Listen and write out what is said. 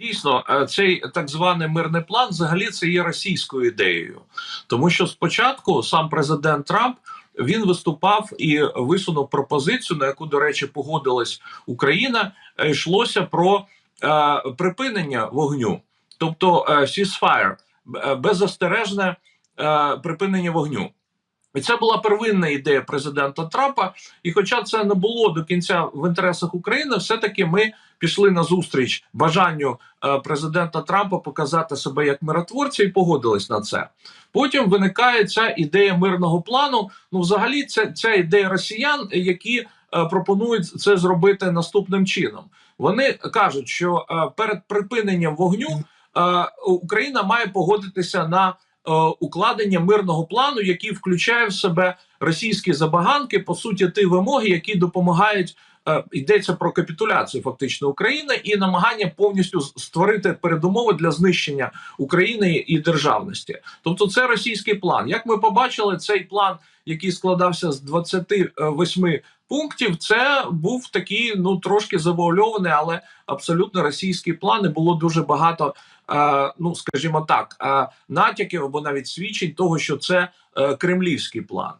Дійсно, е, цей так званий мирний план взагалі це є російською ідеєю, тому що спочатку сам президент Трамп він виступав і висунув пропозицію, на яку, до речі, погодилась Україна. е, Йшлося про е, припинення вогню, тобто е, ceasefire, е, беззастережне е, припинення вогню. І це була первинна ідея президента Трампа. І, хоча це не було до кінця в інтересах України, все-таки ми пішли на зустріч бажанню е, президента Трампа показати себе як миротворця і погодились на це. Потім виникає ця ідея мирного плану. Ну, взагалі, це ця ідея росіян, які е, пропонують це зробити наступним чином. Вони кажуть, що е, перед припиненням вогню Україна має погодитися на укладення мирного плану, який включає в себе російські забаганки, по суті, ті вимоги, які допомагають. е, Йдеться про капітуляцію фактично України і намагання повністю створити передумови для знищення України і державності. Тобто, це російський план. Як ми побачили, цей план, який складався з 28 пунктів, це був такий ну трошки завуальований, але абсолютно російський план. І було дуже багато е, ну скажімо так, е, натяків або навіть свідчень того, що це е, кремлівський план.